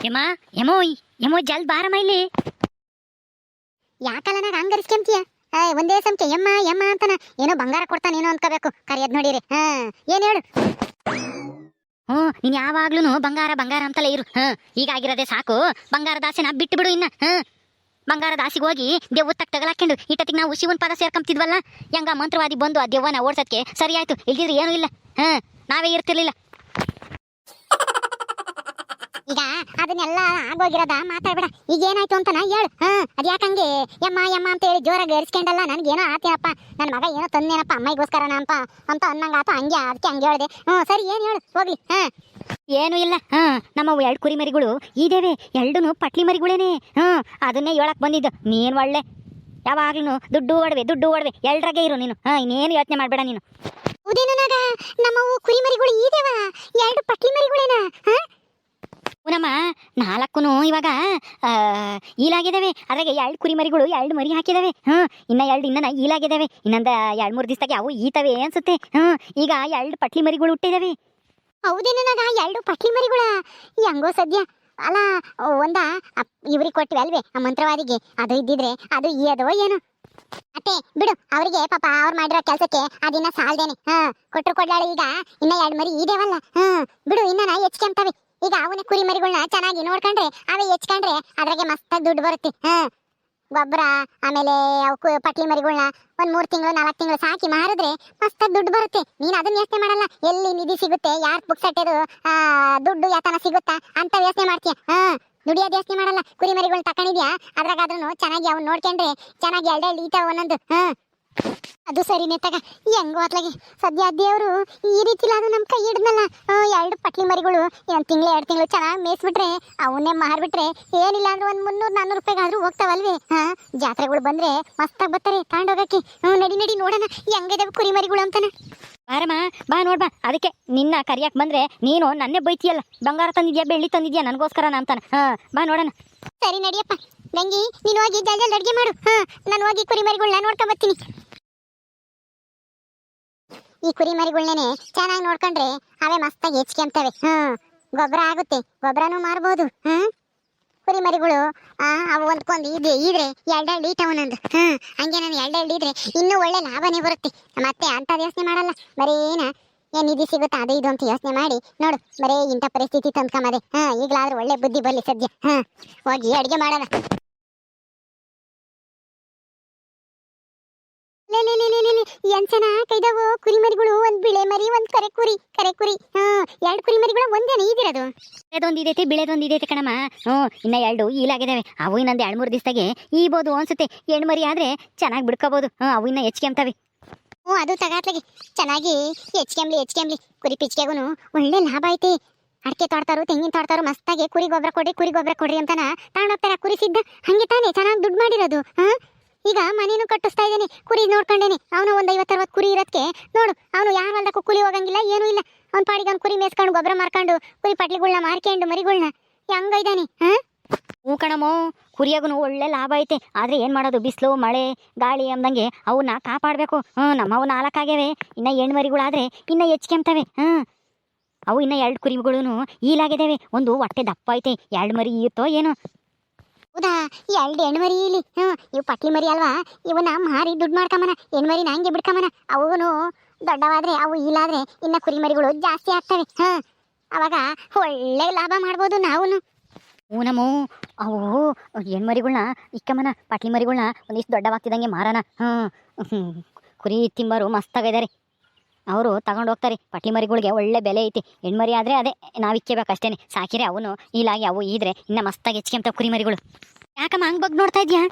ಯಮ್ಮ ಯಮೋಯ್ ಯಮೋ ಜಲ್ ಬಾರಮ್ಮ ಇಲ್ಲಿ ಯಾಕಲ್ಲ ನಾಗ ಹಂಗರಿಸ್ಕೊಂತೀಯ ಒಂದೇ ಸಂಖ್ಯೆ ಎಮ್ಮ ಎಮ್ಮ ಅಂತನ. ಏನೋ ಬಂಗಾರ ಕೊಡ್ತಾನೇನೋ ಅನ್ಕೋಬೇಕು. ಕರಿಯದ್ ನೋಡಿರಿ. ಹಾ ಏನ್ ಹೇಳು? ಹ್ಞೂ ನೀನ್ ಯಾವಾಗ್ಲೂ ಬಂಗಾರ ಬಂಗಾರ ಅಂತಲೇ ಇರು. ಹಾ ಹೀಗಾಗಿರೋದೇ ಸಾಕು. ಬಂಗಾರ ದಾಸಿನ ಬಿಟ್ಟು ಬಿಡು ಇನ್ನ. ಹಾ ಬಂಗಾರ ದಾಸಿಗೆ ಹೋಗಿ ದೆವ್ವ ತಕ್ಕ ತಗಲಾಕೊಂಡು ಇಟ್ಟತ್ತಿಗೆ ನಾವು ಶಿವನ್ ಪದ ಸೇರ್ಕೊಂತಿದ್ವಲ್ಲ ಹೆಂಗ ಮಂತ್ರವಾದಿ ಬಂದು ಆ ದೆವ್ವನ ಓಡ್ಸೋದಕ್ಕೆ ಸರಿ ಆಯ್ತು ಇಲ್ದಿದ್ರೆ ಏನೂ ಇಲ್ಲ. ಹ ನಾವೇ ಇರ್ತಿರ್ಲಿಲ್ಲ. ಈಗ ಅದನ್ನೆಲ್ಲ ಆಗೋಗಿರೋದ ಮಾತಾಡ್ಬೇಡ. ಈಗ ಏನಾಯ್ತು ಅಂತನ ಹೇಳು. ಹಾ ಅದ್ ಯಾಕಂಗೆ ಯಮ್ಮ ಯಮ್ಮ ಅಂತ ಹೇಳಿ ಜೋರಾಗಿ ಏರಿಸ್ಕೊಂಡಲ್ಲ ನನ್ಗೇನೋ ಆತೇನಪ್ಪ ನನ್ನ ಮಗ ಏನೋ ತಂದೇನಪ್ಪ ಅಮ್ಮಗೋಸ್ಕರನ ಅಂತ ಅಂತ ಅನ್ನಂಗಾತ. ಹಂಗೆ ಅದಕ್ಕೆ ಹಂಗೆ ಹೇಳ್ದೆ. ಹ್ಞೂ ಸರಿ ಏನು ಹೇಳು? ಹೋಗ್ಲಿ. ಹಾ. ಏನು ಇಲ್ಲ. ಹಾ ನಮ್ಮವು ಎರಡು ಕುರಿ ಮರಿಗಳು ಇದೇವೆ ಎರಡೂ ಪಟ್ಲಿ ಮರಿಗಳೇನೆ. ಹ್ಮ್ ಅದನ್ನೇ ಹೇಳಕ್ ಬಂದಿದ್ದು. ನೀನ್ ಒಳ್ಳೆ. ಯಾವಾಗ್ಲೂ ದುಡ್ಡು ಒಡವೆ ದುಡ್ಡು ಒಡವೆ. ಎಲ್ರಾಗೆ ಇರು ನೀನು. ಹಾ ಇನ್ನೇನು ಯೋಚನೆ ಮಾಡಬೇಡ ನೀನು. ಉದೇನು ನಾಗ? ನಮ್ಮವು ಕುರಿ ಮರಿಗಳು ಈದೇವ ಎರಡು ಪಟ್ಲಿ ಹಾ ನಮ್ಮ ನಾಲ್ಕು ಇವಾಗ ಈಲಾಗಿದ್ದಾವೆ ಅದ್ರಾಗೆ ಎರಡು ಕುರಿಮರಿಗಳು, ಎರಡು ಮರಿ ಹಾಕಿದಾವೆ. ಹ್ಮ್, ಇನ್ನ ಎರಡು ಇನ್ನ ಈಲಾಗಿದ್ದಾವೆ ಇನ್ನೊಂದು ಎರಡು ಮೂರು ದಿವಸದಾಗೆ ಅವು ಈತವೆ ಅನ್ಸುತ್ತೆ. ಹ್ಮ್, ಈಗ ಎರಡು ಪಟ್ಲಿ ಮರಿಗಳು ಹುಟ್ಟಿದಾವೆ. ಹೌದೇನ ನಾಗ? ಎರಡು ಪಟ್ಲಿ ಮರಿಗಳ? ಹೆಂಗೋ ಸದ್ಯ. ಅಲ್ಲ, ಒಂದ ಇವ್ರಿಗೆ ಕೊಟ್ಟಿವೆ ಅಲ್ವೇ, ಆ ಮಂತ್ರವಾದಿಗೆ. ಅದು ಇದ್ದಿದ್ರೆ ಅದು ಈ ಅದೋ ಏನು. ಅತ್ತೆ, ಬಿಡು, ಅವರಿಗೆ ಪಾಪ ಅವ್ರು ಮಾಡಿರೋ ಕೆಲಸಕ್ಕೆ ಅದಿನ್ನ ಸಾಲ್ದೇನೆ. ಹಾ ಕೊಟ್ಟರು ಕೊಡ್ಲಾಳೆ ಈಗ. ಇನ್ನ ಎರಡು ಮರಿ ಇದೇವಲ್ಲ ಹ್ಮ್, ಬಿಡು ಇನ್ನ ನಾ ಹೆಚ್ಕೊಂತವೆ ಈಗ ಅವನ ಕುರಿ ಮರಿಗಳನ್ನ ಚೆನ್ನಾಗಿ ನೋಡ್ಕೊಂಡ್ರೆ, ಅವೇ ಹೆಚ್ಕೊಂಡ್ರೆ ಅದ್ರಾಗೆ ಮಸ್ತಾಗಿ ದುಡ್ಡು ಬರುತ್ತೆ. ಹಾ. ಗೊಬ್ಬರ, ಆಮೇಲೆ ಅವು ಪಟ್ಲಿ ಮರಿಗಳನ್ನ ಒಂದ್ ಮೂರ್ ತಿಂಗಳು, ನಾಲ್ಕು ತಿಂಗಳು ಸಾಕಿ ಮಾರಿದ್ರೆ ಮಸ್ತಾಗಿ ದುಡ್ಡು ಬರುತ್ತೆ. ನೀನ್ ಅದನ್ನ ಯೋಚನೆ ಮಾಡಲ್ಲ. ಎಲ್ಲಿ ನಿಧಿ ಸಿಗುತ್ತೆ, ಯಾರ್ ಬುಕ್ ಸಟ್ಟೆದು ಆ, ದುಡ್ಡು ಯಾತನ ಸಿಗುತ್ತಾ ಅಂತ ಯೋಚನೆ ಮಾಡ್ತೀಯ. ಹಾ. ದುಡಿಯೋದು ಯೋಚನೆ ಮಾಡಲ್ಲ. ಕುರಿ ಮರಿಗಳನ್ನ ತಕೊಂಡಿದ್ಯಾ? ಅದ್ರಾಗಾದ್ರೂ ಚೆನ್ನಾಗಿ ಅವ್ನು ನೋಡ್ಕೊಂಡ್ರೆ, ಚೆನ್ನಾಗಿ ಎರಡೆರಡು ಈತ ಒಂದೊಂದು. ಹಾ. ಅದು ಸರಿ ತಗ. ಹೆಂಗೋ ಅತ್ಲಾಗೆ ಸದ್ಯ ದೇವ್ರು ಈ ರೀತಿ ಅದು ನಮ್ ಕೈ ಹಿಡ್ದಲ್ಲ ಎರಡು ಪಟ್ಲಿ ಮರಿಗಳು ಒಂದು ತಿಂಗಳು ಎರಡು ತಿಂಗಳು ಚೆನ್ನಾಗಿ ಮೇಯಿಸ್ಬಿಟ್ರೆ ಅವನ್ನೇ ಮಾರ್ಬಿಟ್ರೆ ಏನಿಲ್ಲ ಅಂದ್ರೆ ಒಂದು ಮುನ್ನೂರ್ ನಾನ್ನೂರು ರೂಪಾಯಿಗಾದ್ರೂ ಹೋಗ್ತಾವಲ್ವೇ? ಹಾ ಜಾತ್ರೆಗಳು ಬಂದ್ರೆ ಮಸ್ತಾಗಿ ಬರ್ತಾರೆ ತಗೊಂಡೋಗಕ್ಕೆ ಹ್ಞೂ ನಡಿ ನಡಿ ನೋಡೋಣ. ಹೆಂಗಿದಾವೆ ಕುರಿ ಮರಿಗಳು ಅಂತಾನೆ. ಬಾರಮ್ಮ ಬಾ ನೋಡ್ಬಾ. ಅದಕ್ಕೆ ನಿನ್ನ ಕರಿಯಕ್ಕೆ ಬಂದ್ರೆ ನೀನು ನನ್ನೇ ಬೈತಿಯಲ್ಲ. ಬಂಗಾರ ತಂದಿದ್ಯಾ ಬೆಳ್ಳಿ ತಂದಿದ್ಯಾ ನನಗೋಸ್ಕರ ಅಂತಾನೆ. ಹಾ ಬಾ ನೋಡೋಣ. ಸರಿ ನಡಿಯಪ್ಪ. ಗಂಗಿ ನೀನು ಹೋಗಿ ಜಲ್ದಿ ಅಡ್ಗೆ ಮಾಡು. ಹಾ, ನಾನು ಹೋಗಿ ಕುರಿಮರಿಗಳನ್ನ ನೋಡ್ಕೊಂಡ್ ಬರ್ತೀನಿ. ಈ ಕುರಿ ಮರಿಗಳನ್ನೇ ಚೆನ್ನಾಗಿ ನೋಡ್ಕೊಂಡ್ರೆ ಅವೇ ಮಸ್ತಾಗಿ ಹೆಚ್ಕೊಂತವೆ ಹಾ, ಗೊಬ್ಬರ ಆಗುತ್ತೆ. ಗೊಬ್ಬರನೂ ಮಾರ್ಬೋದು. ಹ್ಮ್ ಕುರಿಮರಿಗಳು ಅವು ಒಂದ್ಕೊಂದು ಇದೆ ಇದ್ರೆ ಎರಡೆರಡು ಈಟವನೊಂದು ಹ್ಮ್ ಹಂಗೆ ನಾನು ಎರಡೆರಡು ಇದ್ರೆ ಇನ್ನೂ ಒಳ್ಳೆ ಲಾಭನೇ ಬರುತ್ತೆ. ಮತ್ತೆ ಅಂತ ಯೋಚನೆ ಮಾಡಲ್ಲ. ಬರೀ ಏನ ನಿಧಿ ಸಿಗುತ್ತಾ? ಅದು ಇದು ಅಂತ ಯೋಚನೆ ಮಾಡಿ, ನೋಡು, ಬರೀ ಇಂಥ ಪರಿಸ್ಥಿತಿ ತಂದ್ಕೊಂಬದೆ. ಹಾ, ಈಗಲಾದ್ರೂ ಒಳ್ಳೆ ಬುದ್ಧಿ ಬರ್ಲಿ ಸದ್ಯ. ಹಾ, ಹೋಗಿ ಅಡ್ಗೆ ಮಾಡೋಣ. ಏನ್ ಚೆನ್ನಾಗೈದವು ಕುರಿ ಮರಿಗಳು ಒಂದ್ ಬಿಳೆ ಮರಿ, ಒಂದ್ ಕರೆ ಕುರಿ ಕರೆ ಕುರಿ. ಹಾ, ಎರಡ್ ಕುರಿಮರಿಗಳು ಒಂದೇನೆ ಇದಿರೋದು ಬಿಳೆದೊಂದು ಇದೈತಿ ಬಿಳೆದೊಂದು ಇದೈತಿ ಕಣಮ್ಮ. ಹ್ಞೂ, ಇನ್ನ ಎರಡು ಈಲಾಗಿದಾವೆ. ಅವು ಇನ್ನೊಂದು ಎರಡು, ಮೂರು ದಿವಸದಾಗೆ ಈಬೋದು ಅನ್ಸುತ್ತೆ. ಎಣ್ಮರಿ ಮರಿ ಆದ್ರೆ ಚೆನ್ನಾಗಿ ಬಿಡ್ಕೋಬೋದು. ಹ್ಞೂ, ಅವು ಇನ್ನ ಹೆಚ್ಕೊಂತವೆ ಹ್ಞೂ, ಅದು ತಗಾತ್ಲಗಿ ಚೆನ್ನಾಗಿ ಹೆಚ್ಕೆಂಬ್ಲಿ ಹೆಚ್ಕೆಂಬ್ಲಿ ಕುರಿ ಪಿಚ್ಕೆಗೂ ಒಳ್ಳೆ ಲಾಭ ಐತಿ. ಅಡಿಕೆ ತೋಡ್ತಾರು, ತೆಂಗಿನ ತೋಡ್ತಾರು, ಮಸ್ತಾಗಿ ಕುರಿ ಗೊಬ್ಬರ ಕೊಡ್ರಿ ಕುರಿ ಗೊಬ್ಬರ ಕೊಡ್ರಿ ಅಂತಾನ ತಗೊಂಡೋಗ್ತಾರ ಕುರಿ ಸಿದ್ಧ. ಹಂಗೆ ತಾನೇ, ಚೆನ್ನಾಗಿ ದುಡ್ಡು ಮಾಡಿರೋದು, ಹಾಂ? ಈಗ ಮನೇನು ಕಟ್ಟಿಸ್ತಾ ಇದ್ದೀನಿ, ಕುರಿ ನೋಡ್ಕೊಂಡೇನೆ. ಅವನು ಒಂದ್ ಐವತ್ತು ಅರವತ್ತು ಕುರಿ ಇರೋದಕ್ಕೆ ನೋಡು, ಅವನು ಯಾರ ಹೊಲ್ದಕ್ಕೂ ಕೂಲಿ ಹೋಗಂಗಿಲ್ಲ, ಏನೂ ಇಲ್ಲ. ಅವ್ನ ಪಾಡಿಗೆ ಅವ್ನು ಕುರಿ ಮೇಸ್ಕೊಂಡು ಗೊಬ್ಬರ ಮಾರ್ಕೊಂಡು, ಕುರಿ ಪಟ್ಲಿಗಳ್ನ ಮಾರ್ಕೊಂಡು ಮರಿಗಳ್ನ. ಹೆಂಗೈದಾನೆ ಹಾ? ಹ್ಞೂ ಕಣಮ್ಮೋ ಕುರಿಯಾಗೂ ಒಳ್ಳೆ ಲಾಭ ಐತೆ. ಆದರೆ ಏನು ಮಾಡೋದು? ಬಿಸಿಲು, ಮಳೆ, ಗಾಳಿ ಅಂದಂಗೆ ಅವನ್ನ ಕಾಪಾಡಬೇಕು. ಹ್ಞೂ ನಮ್ಮವು ನಾಲ್ಕಾಗ್ಯಾವೆ ಇನ್ನು ಹೆಣ್ಣು ಮರಿಗಳಾದರೆ ಇನ್ನು ಹೆಚ್ಕೊಂತವೆ ಹ್ಞೂ ಅವು ಇನ್ನು ಎರಡು ಕುರಿಗಳು ಈಲಾಗಿದ್ದಾವೆ ಒಂದು ಹೊಟ್ಟೆ ದಪ್ಪ ಐತೆ. ಎರಡು ಮರಿ ಇತ್ತೋ ಏನೋ. ಹೌದಾ? ಎರಡು ಹೆಣ್ಮರಿ ಇಲ್ಲಿ ಹ್ಞೂ ಇವು ಪಟ್ಲಿ ಮರಿ ಅಲ್ವಾ? ಇವನ್ನ ಮಾರಿ ದುಡ್ಡು ಮಾಡ್ಕೊಂಬನ ಹೆಣ್ಮರಿನ ಹಂಗೆ ಬಿಡ್ಕೊಂಬನ ಅವನು ದೊಡ್ಡವಾದರೆ, ಅವು ಇಲ್ಲಾದರೆ ಇನ್ನ ಕುರಿಮರಿಗಳು ಜಾಸ್ತಿ ಆಗ್ತವೆ. ಹಾಂ ಅವಾಗ ಒಳ್ಳೆ ಲಾಭ ಮಾಡ್ಬೋದು ನಾವುನು. ಹ್ಞೂ ಅವು ಮರಿಗಳನ್ನ ಇಕ್ಕಮ್ಮನ ಪಾಟ್ಲಿ ಮರಿಗಳನ್ನ ಒಂದಿಷ್ಟು ದೊಡ್ಡವಾಗ್ತಿದ್ದಂಗೆ ಮಾರಣ ಹ್ಞೂ ಕುರಿ ತಿಂಬರು ಮಸ್ತಾಗಿದ್ದಾರೆ ಅವರು ತಗೊಂಡು ಹೋಗ್ತಾರೆ ಪಟ್ಲಿ ಮರಿಗಳಿಗೆ ಒಳ್ಳೆ ಬೆಲೆ ಐತಿ. ಹೆಣ್ಮರಿ ಆದರೆ ಅದೇ ನಾವು ಇಕ್ಕೇಬೇಕು ಅಷ್ಟೇ ಸಾಕಿರೆ ಅವನು ಇಲ್ಲಾಗಿ ಅವು ಇದ್ರೆ ಇನ್ನೂ ಮಸ್ತಾಗಿ ಹೆಚ್ಕೊಂತ ಕುರಿ ಮರಿಗಳು ಯಾಕಮ್ಮ ಹಂಗೆ ಬಗ್ಗೆ ನೋಡ್ತಾ ಇದೆಯಾ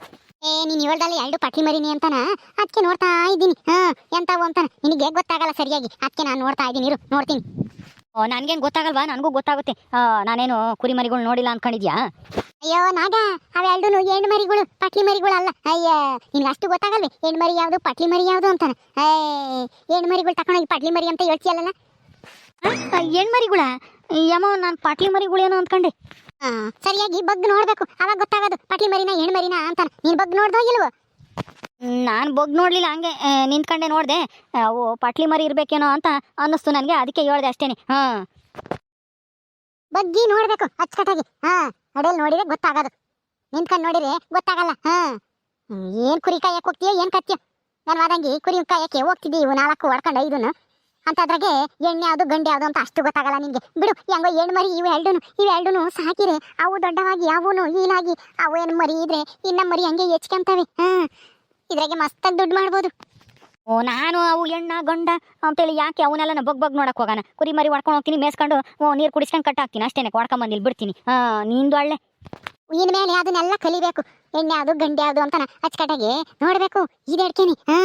ಏ ನೀನು ಹೇಳ್ದಲ್ಲ ಎರಡು ಪಟ್ಲಿ ಮರಿನಿ ಅಂತಾನ? ಅದಕ್ಕೆ ನೋಡ್ತಾ ಇದ್ದೀನಿ. ಹಾಂ ಎಂತಾವು ಅಂತಾನ? ನಿನಗೆ ಗೊತ್ತಾಗಲ್ಲ ಸರಿಯಾಗಿ. ಅದಕ್ಕೆ ನಾನು ನೋಡ್ತಾ ಇದ್ದೀನಿ. ಇರು ನೋಡ್ತೀನಿ. ಓ ನನಗೇನು ಗೊತ್ತಾಗಲ್ವಾ? ನನಗೂ ಗೊತ್ತಾಗುತ್ತೆ. ನಾನೇನು ಕುರಿ ಮರಿಗಳು ನೋಡಿಲ್ಲ ಅನ್ಕೊಂಡಿದ್ಯಾ? ಅಯ್ಯೋ ನಾಗ ಅವೆಲ್ಲೂ ಹೆಣ್ಣು ಮರಿಗಳು ಪಟ್ಲಿ ಮರಿಗಳು ಅಲ್ಲ ಅಯ್ಯ ನಿನ್ಗೆ ಅಷ್ಟು ಗೊತ್ತಾಗಲ್ವೇ? ಹೆಣ್ಣು ಮರಿ ಯಾವುದು ಪಟ್ಲಿ ಮರಿ ಯಾವುದು ಅಂತಾನೆ? ಏಯ್ ಹೆಣ್ಣು ಮರಿಗಳು ತಕೊಂಡೋಗಿ ಪಟ್ಲಿ ಮರಿ ಅಂತ ಹೇಳ್ತೀಯಲ್ಲ ಹೆಣ್ಣು ಮರಿಗಳ ಯಮ್ಮ ನಾನು ಪಟ್ಲಿ ಮರಿಗಳೇನೋ ಅಂದ್ಕೊಂಡೆ ಸರಿಯಾಗಿ ಬಗ್ ನೋಡಬೇಕು. ಅವಾಗ ಗೊತ್ತಾಗೋದು ಪಟ್ಲಿ ಮರಿನ ಹೆಣ್ಣು ಮರಿನ ಅಂತಾನೆ. ನೀನ್ ಬಗ್ ನೋಡ್ದೋ ಇಲ್ವೋ? ನಾನು ಬಗ್ ನೋಡಲಿಲ್ಲ ಹಂಗೆ ನಿಂತ್ಕೊಂಡೆ ನೋಡಿದೆ. ಅವು ಪಟ್ಲಿ ಮರಿ ಇರಬೇಕೇನೋ ಅಂತ ಅನ್ನಿಸ್ತು ನನಗೆ ಅದಕ್ಕೆ ಹೇಳ್ದೆ ಅಷ್ಟೇ ಹಾಂ. ಬಗ್ಗಿ ನೋಡಬೇಕು ಅಚ್ಚಕಟ್ಟಾಗಿ. ಹಾ. ಅಡೆಯಲ್ಲಿ ನೋಡಿದ್ರೆ ಗೊತ್ತಾಗೋದು. ನಿಂತ್ಕೊಂಡು ನೋಡಿದ್ರೆ ಗೊತ್ತಾಗಲ್ಲ. ಹ್ಞೂ ಏನು ಕುರಿ ಕಾಯಕ್ಕೆ ಹೋಗ್ತೀಯೋ ಏನು ಕತ್ತೀಯ ನಾನು ಆದಂಗೆ ಕುರಿ ಕಾಯಕ್ಕೆ ಹೋಗ್ತಿದ್ದಿ ಇವು ನಾಲ್ಕು ಹೊಡ್ಕೊಂಡು ಅಂತ ಅದ್ರಾಗೆ ಎಣ್ಣೆ ಯಾವುದು, ಗಂಡು ಯಾವುದು ಅಂತ ಅಷ್ಟು ಗೊತ್ತಾಗಲ್ಲ ನಿಮಗೆ ಬಿಡು, ಹೆಂಗೋ ಹೆಣ್ಣು ಮರಿ ಇವು ಎರಡೂ ಇವು ಸಾಕಿರಿ ಸಾಕಿರೆ ಅವು ದೊಡ್ಡವಾಗಿ, ಅವನು ಹೀಲಾಗಿ ಅವು ಏನು ಮರಿ ಇದ್ರೆ, ಇನ್ನ ಮರಿ ಹಂಗೆ ಹೆಚ್ಕೊಂತವೆ. ಹಾಂ. ಇದ್ರಾಗೆ ಮಸ್ತಾಗಿ ದುಡ್ಡು ಮಾಡ್ಬೋದು. ಓ ನಾನು ಅವು ಎಣ್ಣ ಗಂಡ ಅಂತೇಳಿ ಯಾಕೆ ಅವನ್ನೆಲ್ಲ ಬಗ್ ಬಗ್ ನೋಡಕ್ ಹೋಗೋಣ ಕುರಿ ಮರಿ ಹೊಡ್ಕೊಂಡು ಹೋಗ್ತೀನಿ ಮೇಸ್ಕೊಂಡು ನೀರು ಕುಡಿಸ್ಕೊಂಡು ಕಟ್ ಹಾಕ್ತೀನಿ ಅಷ್ಟೇನೆ ಹೊಡ್ಕೊಂಬಂದು ಇಲ್ಲಿ ಬಿಡ್ತೀನಿ. ಹಾ ನಿಂದು ಒಳ್ಳೆ ಇನ್ ಮೇಲೆ ಅದನ್ನೆಲ್ಲ ಕಲಿಬೇಕು. ಎಣ್ಣೆ ಅದು ಗಂಡೆ ಅದು ಅಂತ ಅಚ್ಚಕಟ್ಟಾಗಿ ನೋಡ್ಬೇಕು ಹೇಳ್ತೀನಿ. ಹಾ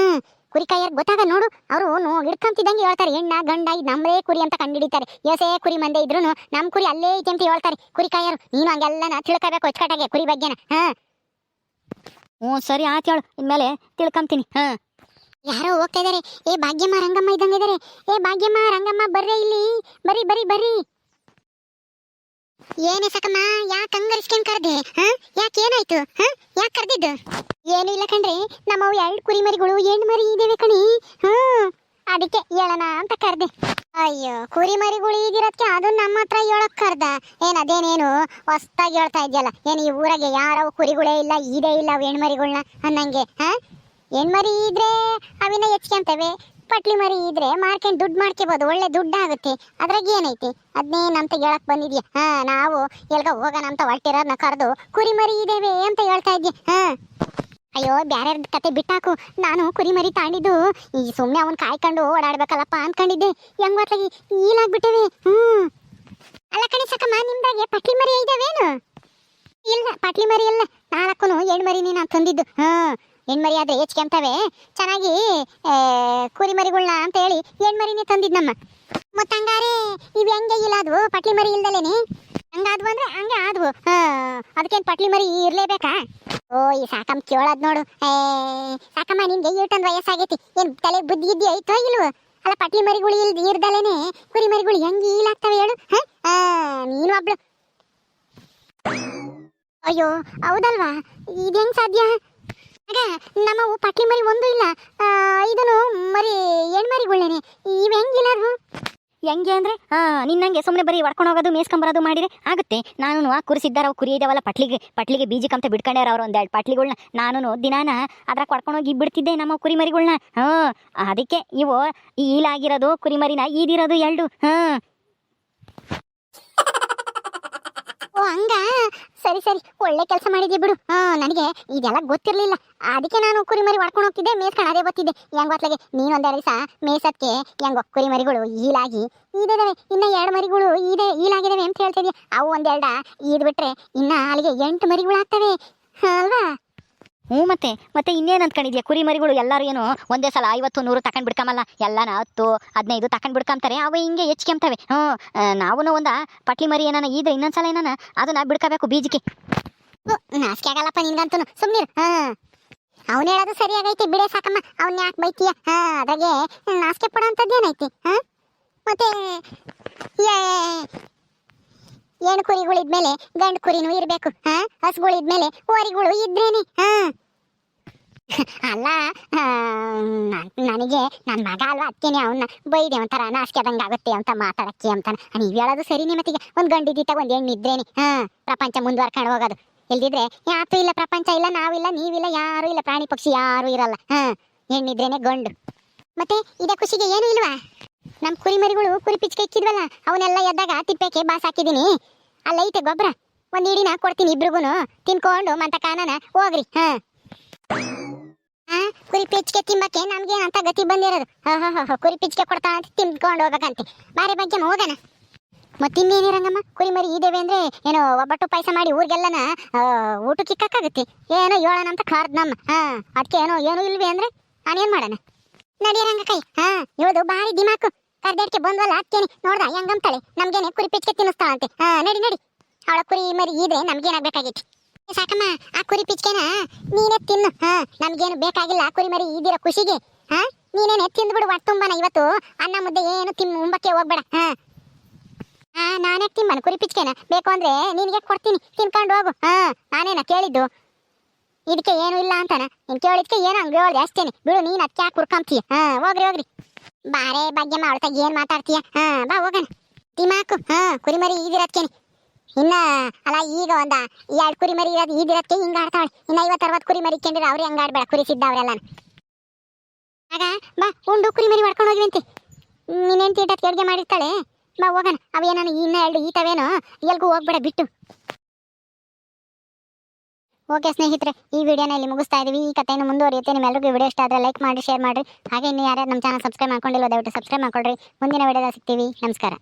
ಕುರಿ ಕೈಯಾರ್ ಗೊತ್ತಾಗ ನೋಡು ಅವರು ಹಿಡ್ಕೊಂತಿದ್ದಂಗೆ ಹೇಳ್ತಾರೆ. ಎಣ್ಣ ಗಂಡ ಇದು ನಮ್ಮದೇ ಕುರಿ ಅಂತ ಕಂಡಿಡಿತಾರೆ ಯೋಸೇ ಕುರಿ ಮಂದೆ ಇದ್ರು ನಮ್ ಕುರಿ ಅಲ್ಲೇ ಐತೆ ಅಂತ ಹೇಳ್ತಾರೆ ಕುರಿ ಕಾಯರು. ನೀನು ಹಂಗೆಲ್ಲನ ತಿಳ್ಕೋಬೇಕು ಅಚ್ಚಕಟ್ಟಾಗೆ ಕುರಿ ಬಗ್ಗೆನ. ಹಾ. ಹ್ಞೂ ಸರಿ ಆತ್ ಹೇಳು. ಇನ್ಮೇಲೆ ತಿಳ್ಕೊಂತೀನಿ. ಹಾ. ಯಾರೋ ಹೋಗ್ತಾ ಇದಾರೆ. ಏ, ಭಾಗ್ಯಮ್ಮ, ರಂಗಮ್ಮ ಇದ್ದಂಗೆ ಇದಾರೆ. ಏ, ಭಾಗ್ಯಮ್ಮ, ರಂಗಮ್ಮ, ಬರ್ರೆ ಇಲ್ಲಿ. ಬರಿ ಬರಿ ಬರಿ ಏನೇ ಸಕಮ್ಮ, ಯಾಕೆ ಹಂಗರಿಸ್ಕೊಂಡ್ ಕರ್ದೆ? ಹಾ? ಯಾಕೆ ಏನಾಯ್ತು? ಹಾ? ಯಾಕೆ ಕರ್ದಿದ್ದು? ಏನು ಇಲ್ಲ ಕಣ್ರಿ. ನಮ್ಮವು ಎರಡು ಕುರಿ ಮರಿಗಳು ಹೆಣ್ಣು ಮರಿ ಇದೇವೆ ಕಣಿ. ಹ್ಞೂ. ಅದಕ್ಕೆ ಹೇಳೋಣ ಅಂತ ಕರ್ದೆ. ಅಯ್ಯೋ ಕುರಿ ಮರಿಗಳು ಈಗಿರೋದಕ್ಕೆ ಅದು ನಮ್ಮ ಹತ್ರ ಹೇಳಕ್ ಕರ್ದ. ಏನ್, ಅದೇನೇನು? ಹೊಸ್ದಾಗಿ ಹೇಳ್ತಾ ಇದೆಯಲ್ಲ. ಏನು, ಈ ಊರಾಗೆ ಯಾರವು ಕುರಿಗಳೇ ಇಲ್ಲ ಇದೇ ಇಲ್ಲ ಹೆಣ್ಮರಿಗಳನ್ನ ಅನ್ನಂಗೆ. ಹಾ? ಹೆಣ್ಮರಿ ಇದ್ರೆ ಅವಿನ ಹೆಚ್ಕೊಂತವೆ ಪಟ್ಲಿ ಮರಿ ಇದ್ರೆ ಮಾರ್ಕೆಟ್ ದುಡ್ಡು ಮಾಡ್ಕೋಬಹುದು ಒಳ್ಳೆ ದುಡ್ಡು ಆಗುತ್ತೆ. ಅದ್ರಾಗ ಏನೈತಿ? ಅಂತ ಹೇಳಕ್ ಬಂದಿದ್ಯಾ? ಹಾ, ನಾವು ಎಲ್ಗ ಹೋಗೋಣ ಅಂತ ಹೊರಟಿರೋದನ್ನ ಕರೆದು ಕುರಿ ಮರಿ ಇದೇವೆ ಅಂತ ಹೇಳ್ತಾ ಇದ್ಯಾ? ಹಾ. ಅಯ್ಯೋ ಬ್ಯಾರೆ ಕತೆ ಬಿಟ್ಟಾಕು. ನಾನು ಕುರಿ ಮರಿ ತಾಂಡಿದ್ದು, ಈ ಸುಮ್ಮನೆ ಅವನ್ ಕಾಯ್ಕೊಂಡು ಓಡಾಡ್ಬೇಕಲ್ಲಪ್ಪ ಅನ್ಕೊಂಡಿದ್ದೆ. ಹೆಂಗ್ ಗೊತ್ತಾಗಿ ಈಲಾಗ್ಬಿಟ್ಟವೆ ಹ್ಮ್ ಅಲ್ಲ ಕಣಿ ಸಕಮ್ಮ, ನಿಮ್ದಾಗೆ ಪಟ್ಲಿ ಮರಿ ಇದಾವೇನು? ಇಲ್ಲ, ಪಟ್ಲಿ ಮರಿ ಇಲ್ಲ. ನಾಲ್ಕು ಹೆಣ್ಮರಿ ನೀನು ನಾನು ತಂದಿದ್ದು. ಹಾ. ಹೆಣ್ಮರಿ ಆದರೆ ಹೆಚ್ಕೊಂತವೆ ಚೆನ್ನಾಗಿ ಆ, ಕುರಿ ಅಂತ ಹೇಳಿ ಹೆಣ್ಮರಿನೇ ತಂದಿದ್ನಮ್ಮ. ಮತ್ತೆ ಹಂಗಾರೆ ಇವ್ ಹೆಂಗೆ ಇಲ್ಲ ಅದು ಪಟ್ಲಿ ಮರಿ ಇಲ್ದಲೇನೆ ಹಂಗಾದ್ವು ಅಂದ್ರೆ ಹಂಗೆ ಆದ್ವು. ಹಾ ಅದಕ್ಕೇನ್ ಪಟ್ಲಿ ಮರಿ ಇರಲೇಬೇಕಾ? ಓ ಈ ಸಾಕಮ್ಮ ಕೇಳೋದು ನೋಡು. ಏ ಸಾಕಮ್ಮ ನಿಮ್ಗೆ ಇಷ್ಟೊಂದು ವಯಸ್ಸಾಗೈತಿ. ಏನ್ ತಲೆ ಬುದ್ಧಿ ಇದ್ದಿ ಐತೋ ಇಲ್ವೋ? ಅಲ್ಲ ಪಟ್ಲಿ ಮರಿಗಳು ಇಲ್ದ ಇರ್ದಲೇನೆ. ಕುರಿ ಮರಿಗಳು ಹೆಂಗ್ ಈಲಾಗ್ತವೆ ಹೇಳು. ಹ? ನೀನು ಒಬ್ಳು. ಅಯ್ಯೋ ಹೌದಲ್ವಾ? ಇದೇಂಗ್ ಸಾಧ್ಯ? ನಮ್ಮವು ಪಟ್ಲಿ ಮರಿ ಒಂದು ಇಲ್ಲ. ಇದನ್ನು ಮರಿ ಹೆಣ್ಮರಿಗಳೇನೆ ಇವ್ ಹೆಂಗಿಲ್ಲದು ಹೆಂಗೆ ಅಂದ್ರೆ? ಹಾ ನಿನ್ನಂಗೆ ಸುಮ್ಮನೆ ಬರೀ ಹೊಡ್ಕೊಂಡು ಹೋಗೋದು, ಮೇಸ್ಕೊಂಬರೋದು ಮಾಡಿದ್ರೆ ಆಗುತ್ತೆ. ನಾನು ಆ ಕುರಿಸಿದ್ದಾರ ಅವು ಕುರಿ ಇದಾವಲ್ಲ, ಪಟ್ಲಿಗೆ ಪಟ್ಲಿಗೆ ಬೀಜಕ್ಕಂತ ಬಿಡ್ಕೊಂಡ್ಯಾರ ಅವ್ರು ಒಂದೆರಡು ಪಟ್ಲಿಗಳ್ನ. ನಾನು ದಿನಾನ ಅದ್ರಾಗ ಹೊಡ್ಕೊಂಡೋಗಿ ಬಿಡ್ತಿದ್ದೆ ನಮ್ಮ ಕುರಿ ಹ್ಞೂ ಅದಕ್ಕೆ ಇವು ಈಲಾಗಿರೋದು ಕುರಿಮರಿನ ಈದಿರೋದು ಎರಡು. ಹಾ ಓ ಹಂಗ? ಸರಿ ಸರಿ. ಒಳ್ಳೆ ಕೆಲಸ ಮಾಡಿದ್ಯ ಬಿಡು. ನನಗೆ ಇದೆಲ್ಲ ಗೊತ್ತಿರಲಿಲ್ಲ. ಅದಕ್ಕೆ ನಾನು ಕುರಿಮರಿ ಹೊಡ್ಕೊಂಡು ಹೋಗ್ತಿದ್ದೆ ಮೇಸ್ಕೊಂಡು ಅದೇ ಗೊತ್ತಿದ್ದೆ ಹೆಂಗ್ ಗೊತ್ತಲಾಗೆ ನೀನು ಒಂದೆರಡು ದಿವಸ ಮೇಸತ್ಗೆ ಹೆಂಗೋ ಕುರಿಮರಿಗಳು ಈಲಾಗಿ ಈದಿದಾವೆ ಇನ್ನ ಎರಡು ಮರಿಗಳು ಈದೆ ಈಲಾಗಿದಾವೆ ಅಂತ ಹೇಳ್ತಿದ್ಯ? ಅವು ಒಂದೆರಡ ಈದ್ ಇನ್ನ ಅಲ್ಲಿಗೆ ಎಂಟು ಮರಿಗಳು ಆಗ್ತವೆ ಅಲ್ವಾ? ಹ್ಞೂ ಮತ್ತೆ ಮತ್ತೆ ಇನ್ನೇನು ಅಂದ್ಕೊಂಡಿದ್ಯಾ? ಕುರಿ ಮರಿಗಳು ಎಲ್ಲರೂ ಏನು ಒಂದೇ ಸಲ ಐವತ್ತು, ನೂರು ತಕೊಂಡ್ ಬಿಡ್ಕಮಲ್ಲ? ಎಲ್ಲನ ಹತ್ತು, ಹದಿನೈದು ತಕೊಂಡ್ ಬಿಡ್ಕೊಂತಾರೆ ಅವು ಹಿಂಗೆ ಹೆಚ್ಕೊಂತವೆ ಹ್ಞೂ ನಾವು ಒಂದು ಪಟ್ಲಿ ಮರಿ ಏನಾನ ಇದ್ರೆ ಇನ್ನೊಂದ್ಸಲ ಏನಾನ ಅದನ್ನ ಬಿಡ್ಕೋಬೇಕು ಬೀಜಕ್ಕೆ. ನಾಚಿಕೆ ಆಗಲ್ಲಪ್ಪ ನಿನ್ಗಂತೂ ಸುಮ್ಮನೆ ಹಾಂ. ಅವನು ಹೇಳೋದು ಸರಿಯಾಗೈತಿ ಬಿಡೇ ಸಾಕಮ್ಮ. ಅವ್ನ್ ಯಾಕೆ ಬೈತೀಯ? ಹಾ ಅದಾಗೆ ನಾಚಿಕೆ ಪಡೋಂಥದ್ದು ಏನೈತಿ? ಹಾ? ಮತ್ತೆ ಏನು ಕುರಿಗಳಿದ್ಮೇಲೆ ಗಂಡು ಕುರಿನೂ ಇರಬೇಕು. ಹಾ? ಹಸುಗಳಿದ್ಮೇಲೆ ಓರಿಗಳು ಇದ್ರೇನೆ? ಹಾ? ಅಲ್ಲ ನನಗೆ ನನ್ನ ಮಗ ಅಲ್ವಾ? ಅದಕ್ಕೇನೆ ಅವನ್ನ ಬೈದೆ, ಒಂಥರ ನಾಚಿಕೆ ಆದಂಗೆ ಆಗುತ್ತೆ ಅಂತ ಮಾತಾಡಕ್ಕೆ ಅಂತ. ನೀವು ಹೇಳೋದು ಸರಿನೇ ಮತ್ತೀಗ ಒಂದು ಗಂಡಿದ್ದಿತ್ತಾಗ ಒಂದು ಹೆಣ್ಣು ಇದ್ರೇನೆ ಹಾ, ಪ್ರಪಂಚ ಮುಂದುವರ್ಕೊಂಡು ಹೋಗೋದು. ಇಲ್ದಿದ್ರೆ ಯಾತು ಇಲ್ಲ, ಪ್ರಪಂಚ ಇಲ್ಲ, ನಾವಿಲ್ಲ, ನೀವಿಲ್ಲ, ಯಾರು ಇಲ್ಲ, ಪ್ರಾಣಿ ಪಕ್ಷಿ ಯಾರು ಇರಲ್ಲ. ಹಾ, ಹೆಣ್ಣಿದ್ರೇನೆ ಗಂಡು. ಮತ್ತೆ ಇದೇ ಖುಷಿಗೆ ಏನು ಇಲ್ವಾ? ನಮ್ ಕುರಿಮರಿಗಳು ಕುರಿ ಪಿಚ್ಕೆ ಇಕ್ಕಿದ್ವಲ್ಲ, ಅವನ್ನೆಲ್ಲ ಎದ್ದಾಗ ತಿಪ್ಪೆಗೆ ಬಾಸ್ ಹಾಕಿದೀನಿ ಅಲ್ಲ ಐತೆ ಗೊಬ್ಬರ, ಒಂದ್ ಇಡಿನ ಕೊಡ್ತೀನಿ ಇಬ್ರಿಗೂ ತಿನ್ಕೊಂಡು ಮಂತ ಕಾನನ ಹೋಗ್ರಿ. ಹಾ. ಕುರಿ ಪಿಚ್ಕೆ ತಿಂಬಕ್ಕೆ ನಮ್ಗೆ ಅಂತ ಗತಿ ಬಂದಿರೋದು. ಕುರಿ ಪಿಚ್ಕೆ ಕೊಡ್ತಾ ಅಂತ ತಿನ್ಕೊಂಡು ಹೋಗ್ಬೇಕಂತೆ. ಬಾರಿ ಬಗ್ಗೆ ಹೋಗೋಣ ಮತ್ತೆ ರಂಗಮ್ಮ ಕುರಿ ಮರಿ ಇದೇವೆ ಅಂದ್ರೆ ಏನೋ ಒಬ್ಬಟ್ಟು ಪಾಯಸ ಮಾಡಿ ಊರಿಗೆಲ್ಲನ ಊಟಕ್ಕೆ ಇಕ್ಕಾಗುತ್ತೆ ಏನೋ ಹೇಳೋಣ ಅಂತ ಕಾರ್ದ್ ನಮ್ಮ. ಹಾ ಅದಕ್ಕೆ ಏನೋ, ಏನು ಇಲ್ವಿ ಅಂದ್ರೆ ನಾನೇನ್ ಮಾಡೋಣ? ನಡಿ ರಂಗ ಕೈ. ಹಾ, ಇವದು ಬಾರಿ ದಿಮಾಕು. ಕರ್ದೇಡ್ಕೆ ಬಂದ್ವಲ್ಲ ಹಾಕ್ತೇನೆ ನೋಡ್ದ, ಹೆಂಗಂತಾಳೆ. ನಮ್ಗೇನೆ ಕುರಿ ಪಿಚ್ಕೆ ತಿನ್ನಿಸ್ತಾಳಂತೆ. ಹಾ, ನಡಿ ನಡಿ. ಅವಳ ಕುರಿ ಮರಿ ಇದ್ರೆ ನಮ್ಗೇನಾಗ್ಬೇಕಾಗಿತ್ತು ಸಾಕಮ್ಮ, ಆ ಕುರಿ ಪಿಚ್ಕೆನ ನೀನೇ ತಿನ್ನು. ಹಾ, ನಮ್ಗೇನು ಬೇಕಾಗಿಲ್ಲ ಆ ಕುರಿ ಮರಿ ಇದಿರೋ ಖುಷಿಗೆ. ಹಾ, ನೀನೇನೆ ತಿಂದ್ಬಿಡು ಬಿಡು ತುಂಬಾನ ಇವತ್ತು. ಅನ್ನ ಮುದ್ದೆ ಏನು ತಿಮ್ಮ ಉಂಬಕ್ಕೆ ಹೋಗ್ಬೇಡ. ಹಾ. ಹಾ ನಾನೇ ತಿಂಬನ ಕುರಿ ಪಿಚ್ಕೆನ. ಬೇಕು ಅಂದ್ರೆ ನಿನಗೆ ಕೊಡ್ತೀನಿ. ತಿನ್ಕೊಂಡು ಹೋಗು. ಹಾ, ನಾನೇನ ಕೇಳಿದ್ದು? ಇದಕ್ಕೆ ಏನು ಇಲ್ಲ ಅಂತಾನ? ನೀನ್ ಕೇಳಿದ್ಕೆ ಏನು ಹಂಗೆ ಹೇಳಿ ಅಷ್ಟೇನೆ. ಬಿಡು, ನೀನ್ ಅದಕ್ಕೆ ಯಾಕೆ ಕುರ್ಕೊಂತೀಯ ಹಾ, ಹೋಗ್ರಿ ಹೋಗ್ರಿ. ಬಾರೆ ಬಗ್ಗೆ ಮಾಡ್ತಾ ಏನ್ ಮಾತಾಡ್ತೀಯ? ಹಾ, ಬಾ, ಹೋಗಣ. ತಿಮಾಕು ಹಾ ಕುರಿಮರಿ ಈದಿರತ್ಕೇನೆ ಇನ್ನ, ಅಲ್ಲ, ಈಗ ಒಂದ ಎರಡು ಕುರಿಮರಿ ಇರೋದು ಈದಿರತ್ಕೆ ಹಿಂಗ ಆಡ್ತಾಳೆ ಇನ್ನ ಐವತ್ತು ಅರವತ್ತು ಕುರಿ ಮರಿ ಕೇಂದ್ರ ಅವ್ರಿ ಹಂಗ ಆಡ್ಬೇಡ, ಕುರಿ ಸಿದ್ಧ ಅವರೆಲ್ಲ ಆಗ, ಬಾ, ಉಂಡು ಕುರಿಮರಿ ಮಾಡ್ಕೊಂಡು ಹೋಗಿವಂತೆ ನೀನೇನ್ ತೀಟಕ್ಕೆ ಅಡುಗೆ ಮಾಡಿರ್ತಾಳೆ. ಬಾ, ಹೋಗೋಣ. ಅವೇನಾನು ಇನ್ನ ಎರಡು ಈತವೇನೋ, ಎಲ್ಗೂ ಹೋಗ್ಬೇಡ, ಬಿಟ್ಟು. ಓಕೆ, ಸ್ನೇಹಿತರೆ, ಈ ವಿಡಿಯೋನ ಇಲ್ಲಿ ಮುಗಿಸ್ತಾ ಇದೀವಿ. ಈ ಕಥೆಯನ್ನು ಮುಂದುವರಿಯುತ್ತೆ. ನಿಮ್ಮೆಲ್ಲರಿಗೂ ವಿಡಿಯೋ ಇಷ್ಟ ಆದರೆ ಲೈಕ್ ಮಾಡಿ ಶೇರ್ ಮಾಡಿ ಹಾಗೆ ಇನ್ನು ಯಾರ್ಯಾರು ನಮ್ಮ ಚಾನಲ್ ಸಬ್ಸ್ಕ್ರೈಬ್ ಮಾಡ್ಕೊಂಡಿಲ್ಲ ದಯವಿಟ್ಟು ಸಬ್ಸ್ಕ್ರೈಬ್ ಮಾಡ್ಕೊಳ್ರಿ. ಮುಂದಿನ ವಿಡಿಯೋದಾಗ ಸಿಗ್ತೀವಿ. ನಮಸ್ಕಾರ.